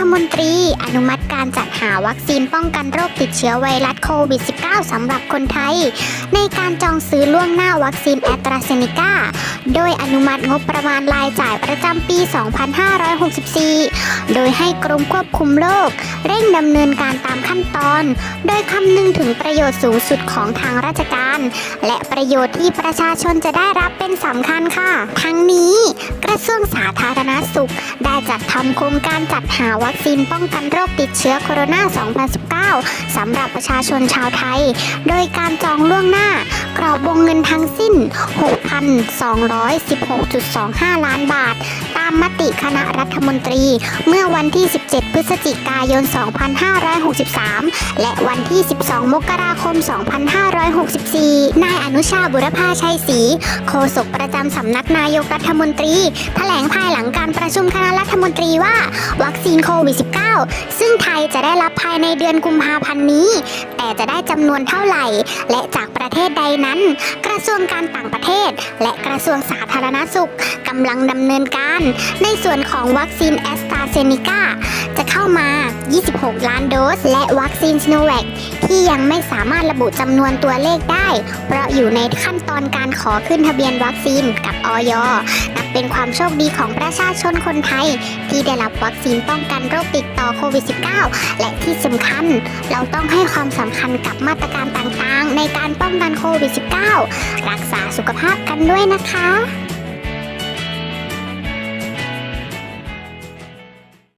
ฐมนตรีอนุมัติการจัดหาวัคซีนป้องกันโรคติดเชื้อไวรัสโควิด -19 สำหรับคนไทย ในการจองซื้อล่วงหน้าวัคซีนแอตราเซเนกา ยอนุมัติงบประมาณรายจ่ายประจำปี 2564 โดยให้กรมควบคุมโรคเร่งดำเนินการตามขั้นตอน โดยคำนึงถึงประโยชน์สูงสุดของทางราชการ และประโยชน์ที่ประชาชนจะได้รับเป็นสำคัญค่ะ ทั้งนี้กระทรวงสาธารณสุข ได้จัดทำโครงการจัดหาวัคซีนป้องกันโรคติดเชื้อโคโรนา 2019 สำหรับประชาชนชาวไทย โดยการจองล่วงหน้ากรอบวงเงินทั้งสิ้น 6,216.25 ล้านบาท ตามมติคณะรัฐมนตรี เมื่อวันที่ 17 พฤศจิกายน 2563 และวันที่ 12 มกราคม 2564 นายอนุชาบุรพาชัยศรีโฆษกประจำสำนักนายกรัฐมนตรี แถลงภายหลังการประชุมคณะรัฐมนตรีว่า วัคซีนโควิด -19 ซึ่งไทยจะได้รับภายในเดือนกุมภาพันธ์นี้ แต่จะได้จำนวนเท่าไหร่ และจาก ประเทศใดนั้น กระทรวงการต่างประเทศ และกระทรวงสาธารณสุขกำลังดำเนินการ ในส่วนของวัคซีนแอสตราเซเนกาจะเข้ามา 26 ล้านโดส และวัคซีนซิโนแวคที่ยังไม่สามารถระบุจำนวนตัวเลขได้ เพราะอยู่ในขั้นตอนการขอขึ้นทะเบียนวัคซีนกับออยนับ เป็นความโชคดีของประชาชนคนไทย ที่ได้รับวัคซีนป้องกันโรคติดต่อโควิด -19 และที่สำคัญ เราต้องให้ความสำคัญกับมาตรการต่างๆ ในการป้องกันโควิด -19 รักษาสุขภาพกันด้วยนะคะ